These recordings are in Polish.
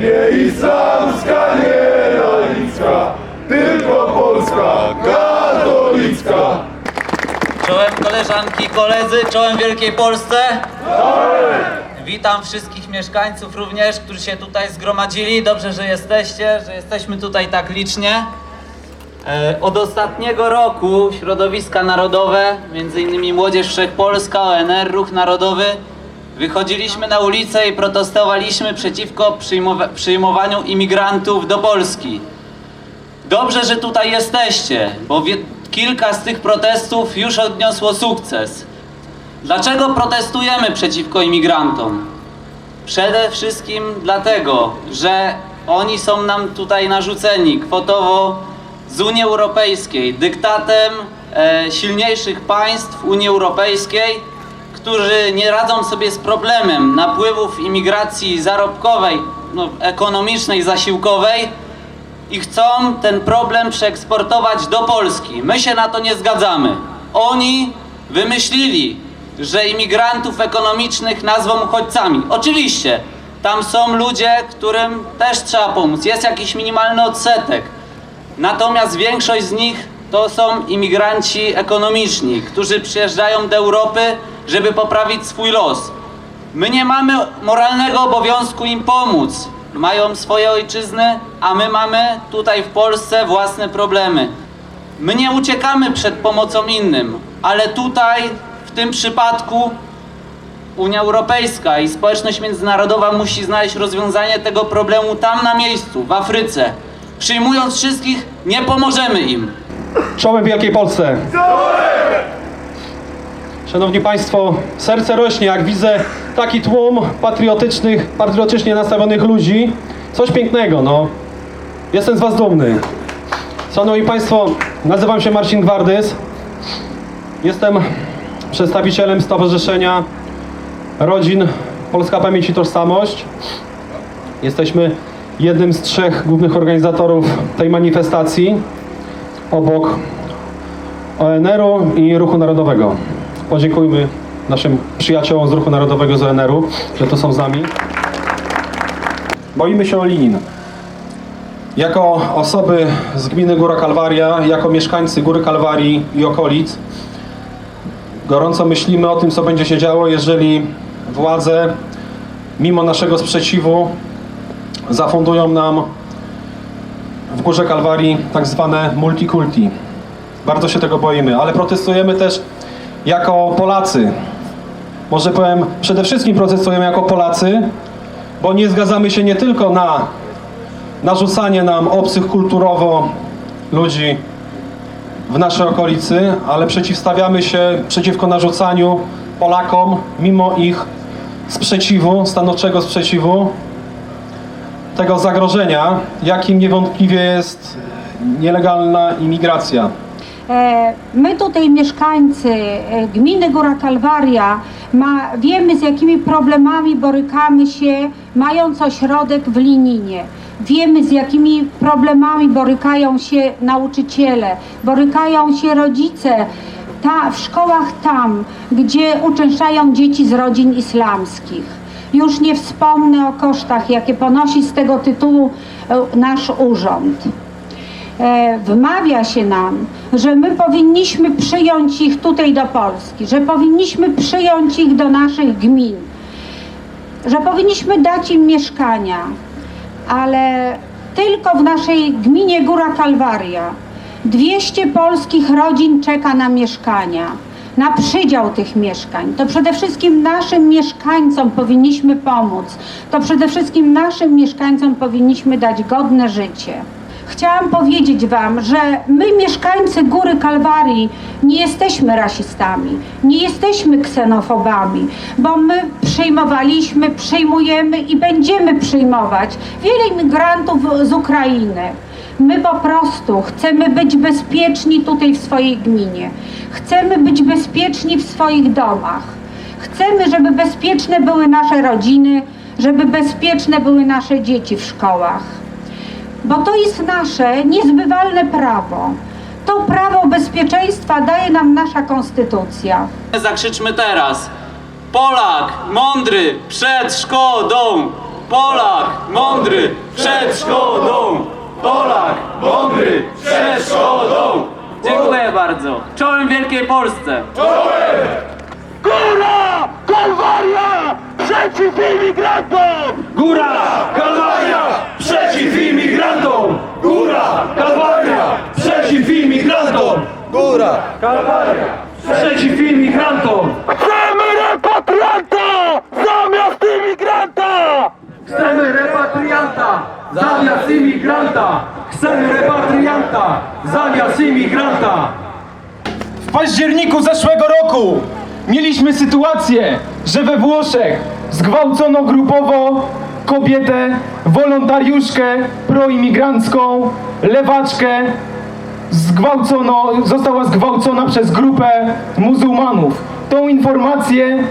Nie islamska, nie laicka, tylko Polska katolicka. Czołem koleżanki koledzy, czołem Wielkiej Polsce. Witam wszystkich mieszkańców również, którzy się tutaj zgromadzili. Dobrze, że jesteście, że jesteśmy tutaj tak licznie. E, Od ostatniego roku środowiska narodowe, m.in. Młodzież Wszechpolska, ONR, Ruch Narodowy, wychodziliśmy na ulicę i protestowaliśmy przeciwko przyjmowa- przyjmowaniu imigrantów do Polski. Dobrze, że tutaj jesteście, bo kilka z tych protestów już odniosło sukces. Dlaczego protestujemy przeciwko imigrantom? Przede wszystkim dlatego, że oni są nam tutaj narzuceni kwotowo z Unii Europejskiej, dyktatem e, silniejszych państw Unii Europejskiej, którzy nie radzą sobie z problemem napływów imigracji zarobkowej, no, ekonomicznej, zasiłkowej, i chcą ten problem przeeksportować do Polski. My się na to nie zgadzamy. Oni wymyślili, że imigrantów ekonomicznych nazwą uchodźcami. Oczywiście, tam są ludzie, którym też trzeba pomóc. Jest jakiś minimalny odsetek. Natomiast większość z nich to są imigranci ekonomiczni, którzy przyjeżdżają do Europy, żeby poprawić swój los. My nie mamy moralnego obowiązku im pomóc. Mają swoje ojczyzny, a my mamy tutaj w Polsce własne problemy. My nie uciekamy przed pomocą innym, ale tutaj, w tym przypadku, Unia Europejska i społeczność międzynarodowa musi znaleźć rozwiązanie tego problemu tam na miejscu, w Afryce. Przyjmując wszystkich, nie pomożemy im. Czołem Wielkiej Polsce! Szanowni Państwo, serce rośnie, jak widzę taki tłum patriotycznych, patriotycznie nastawionych ludzi. Coś pięknego, no. Jestem z Was dumny. Szanowni Państwo, nazywam się Marcin Gwardys. Jestem przedstawicielem Stowarzyszenia Rodzin Polska Pamięć i Tożsamość. Jesteśmy jednym z trzech głównych organizatorów tej manifestacji obok ONR-u i Ruchu Narodowego. Podziękujmy naszym przyjaciołom z Ruchu Narodowego z ONR-u, że tu są z nami. Boimy się o Linin. Jako osoby z gminy Góra Kalwaria, jako mieszkańcy Góry Kalwarii i okolic, gorąco myślimy o tym, co będzie się działo, jeżeli władze, mimo naszego sprzeciwu, zafundują nam w Górze Kalwarii tak zwane multikulti. Bardzo się tego boimy, ale protestujemy też jako Polacy. Może powiem, przede wszystkim protestujemy jako Polacy, bo nie zgadzamy się nie tylko na narzucanie nam obcych kulturowo ludzi w naszej okolicy, ale przeciwstawiamy się przeciwko narzucaniu Polakom, mimo ich sprzeciwu, stanowczego sprzeciwu, tego zagrożenia, jakim niewątpliwie jest nielegalna imigracja. E, My tutaj mieszkańcy e, gminy Góra Kalwaria ma, wiemy z jakimi problemami borykamy się mając ośrodek w Lininie. Wiemy z jakimi problemami borykają się nauczyciele, borykają się rodzice ta, w szkołach tam, gdzie uczęszczają dzieci z rodzin islamskich. Już nie wspomnę o kosztach, jakie ponosi z tego tytułu e, nasz urząd. E, wmawia się nam, że my powinniśmy przyjąć ich tutaj do Polski, że powinniśmy przyjąć ich do naszych gmin, że powinniśmy dać im mieszkania, ale tylko w naszej gminie Góra Kalwaria 200 polskich rodzin czeka na mieszkania, na przydział tych mieszkań. To przede wszystkim naszym mieszkańcom powinniśmy pomóc. To przede wszystkim naszym mieszkańcom powinniśmy dać godne życie. Chciałam powiedzieć Wam, że my, mieszkańcy Góry Kalwarii, nie jesteśmy rasistami, nie jesteśmy ksenofobami, bo my przyjmowaliśmy, przyjmujemy i będziemy przyjmować wiele imigrantów z Ukrainy. My po prostu chcemy być bezpieczni tutaj w swojej gminie. Chcemy być bezpieczni w swoich domach. Chcemy, żeby bezpieczne były nasze rodziny, żeby bezpieczne były nasze dzieci w szkołach bo to jest nasze niezbywalne prawo. To prawo bezpieczeństwa daje nam nasza konstytucja. Zakrzyczmy teraz. Polak mądry przed szkodą! Polak mądry przed szkodą! Polak mądry przed szkodą! Dziękuję bardzo. Czołem Wielkiej Polsce! Góra Kalwaria przeciw imigrantom! Góra Kalwaria przeciw imigrantom! Góra Kalwaria przeciw imigrantom! Góra Kalwaria przeciw imigrantom! Chcemy repatrianta zamiast imigranta! Chcemy repatrianta zamiast imigranta! Chcemy repatrianta zamiast imigranta! W październiku zeszłego roku mieliśmy sytuację, że we Włoszech zgwałcono grupowo kobietę, wolontariuszkę proimigrancką, lewaczkę. Zgwałcono, została zgwałcona przez grupę muzułmanów. Tą informację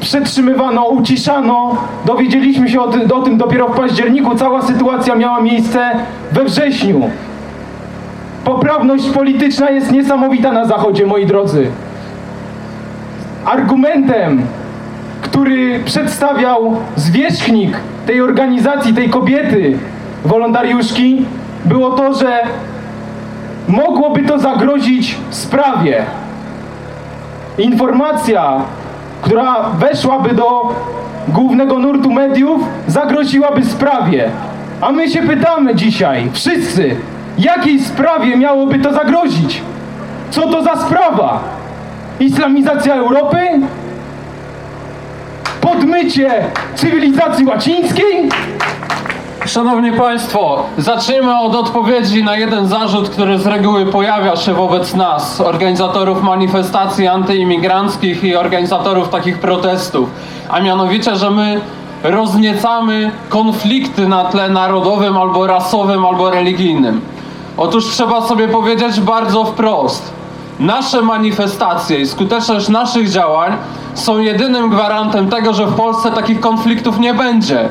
przetrzymywano, uciszano. Dowiedzieliśmy się o, ty, o tym dopiero w październiku. Cała sytuacja miała miejsce we wrześniu. Poprawność polityczna jest niesamowita na Zachodzie, moi drodzy. Argumentem, który przedstawiał zwierzchnik tej organizacji, tej kobiety, wolontariuszki, było to, że mogłoby to zagrozić sprawie. Informacja, która weszłaby do głównego nurtu mediów, zagroziłaby sprawie. A my się pytamy dzisiaj, wszyscy, jakiej sprawie miałoby to zagrozić? Co to za sprawa? Islamizacja Europy? Podmycie cywilizacji łacińskiej? Szanowni Państwo, zacznijmy od odpowiedzi na jeden zarzut, który z reguły pojawia się wobec nas, organizatorów manifestacji antyimigranckich i organizatorów takich protestów, a mianowicie, że my rozniecamy konflikty na tle narodowym albo rasowym albo religijnym. Otóż trzeba sobie powiedzieć bardzo wprost. Nasze manifestacje i skuteczność naszych działań są jedynym gwarantem tego, że w Polsce takich konfliktów nie będzie.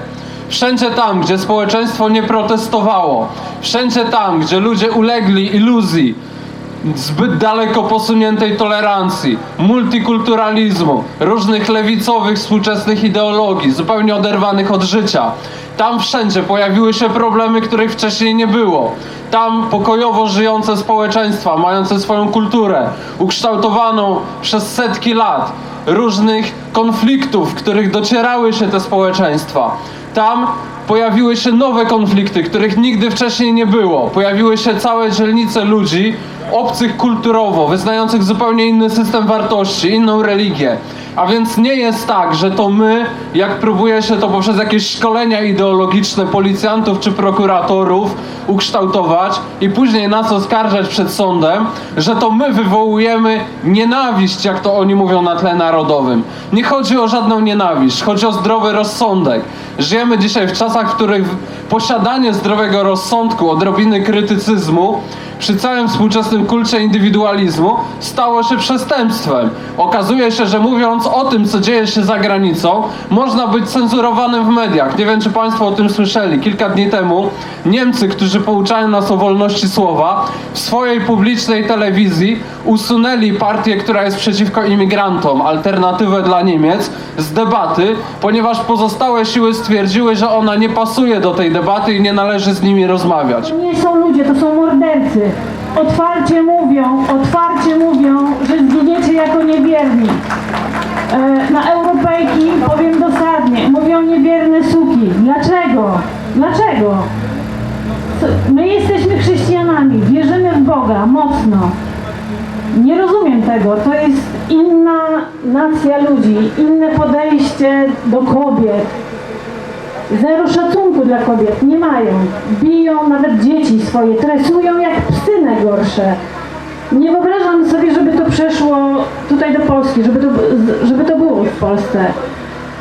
Wszędzie tam, gdzie społeczeństwo nie protestowało, wszędzie tam, gdzie ludzie ulegli iluzji zbyt daleko posuniętej tolerancji, multikulturalizmu, różnych lewicowych, współczesnych ideologii, zupełnie oderwanych od życia. Tam wszędzie pojawiły się problemy, których wcześniej nie było. Tam pokojowo żyjące społeczeństwa, mające swoją kulturę, ukształtowaną przez setki lat, różnych konfliktów, w których docierały się te społeczeństwa. Tam pojawiły się nowe konflikty, których nigdy wcześniej nie było. Pojawiły się całe dzielnice ludzi, obcych kulturowo, wyznających zupełnie inny system wartości, inną religię. A więc nie jest tak, że to my, jak próbuje się to poprzez jakieś szkolenia ideologiczne policjantów czy prokuratorów ukształtować i później nas oskarżać przed sądem, że to my wywołujemy nienawiść, jak to oni mówią na tle narodowym. Nie chodzi o żadną nienawiść, chodzi o zdrowy rozsądek. Żyjemy dzisiaj w czasach, w których posiadanie zdrowego rozsądku, odrobiny krytycyzmu przy całym współczesnym kulcie indywidualizmu stało się przestępstwem. Okazuje się, że mówiąc o tym, co dzieje się za granicą, można być cenzurowanym w mediach. Nie wiem, czy Państwo o tym słyszeli. Kilka dni temu Niemcy, którzy pouczają nas o wolności słowa, w swojej publicznej telewizji usunęli partię, która jest przeciwko imigrantom, alternatywę dla Niemiec, z debaty, ponieważ pozostałe siły stwierdziły, że ona nie pasuje do tej debaty i nie należy z nimi rozmawiać. To nie są ludzie, to są mordercy. Otwarcie mówią, otwarcie mówią, że zginiecie jako niewierni. E, na Europejki powiem dosadnie, mówią niewierne suki. Dlaczego? Dlaczego? My jesteśmy chrześcijanami, wierzymy w Boga mocno. Nie rozumiem tego. To jest inna nacja ludzi, inne podejście do kobiet. Zero szacunku dla kobiet nie mają. Biją nawet dzieci swoje, tresują jak psy najgorsze. Nie wyobrażam sobie, żeby to przeszło tutaj do Polski, żeby to, żeby to było w Polsce.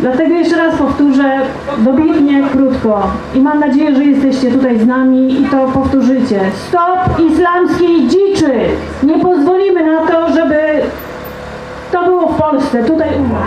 Dlatego jeszcze raz powtórzę, dobitnie, krótko i mam nadzieję, że jesteście tutaj z nami i to powtórzycie. Stop islamskiej dziczy! Nie pozwolimy na to, żeby to było w Polsce, tutaj u nas.